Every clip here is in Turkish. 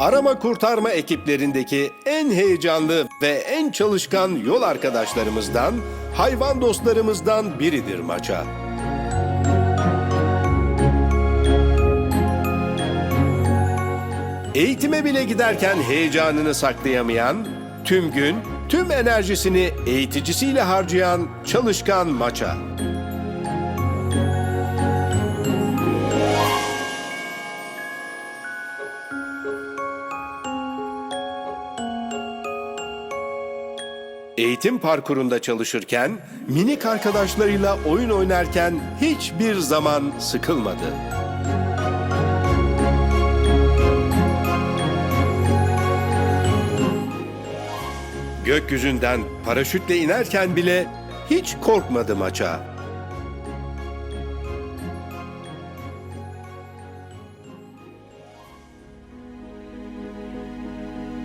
Arama kurtarma ekiplerindeki en heyecanlı ve en çalışkan yol arkadaşlarımızdan, hayvan dostlarımızdan biridir Maça. Eğitime bile giderken heyecanını saklayamayan, tüm gün tüm enerjisini eğiticisiyle harcayan çalışkan Maça. Eğitim parkurunda çalışırken, minik arkadaşlarıyla oyun oynarken hiçbir zaman sıkılmadı. Gökyüzünden paraşütle inerken bile hiç korkmadı maça.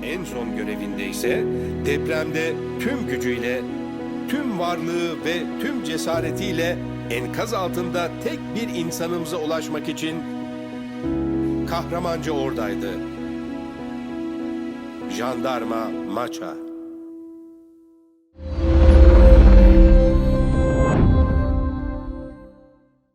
En son görevinde ise depremde tüm gücüyle, tüm varlığı ve tüm cesaretiyle enkaz altında tek bir insanımıza ulaşmak için kahramanca oradaydı. Jandarma Maça.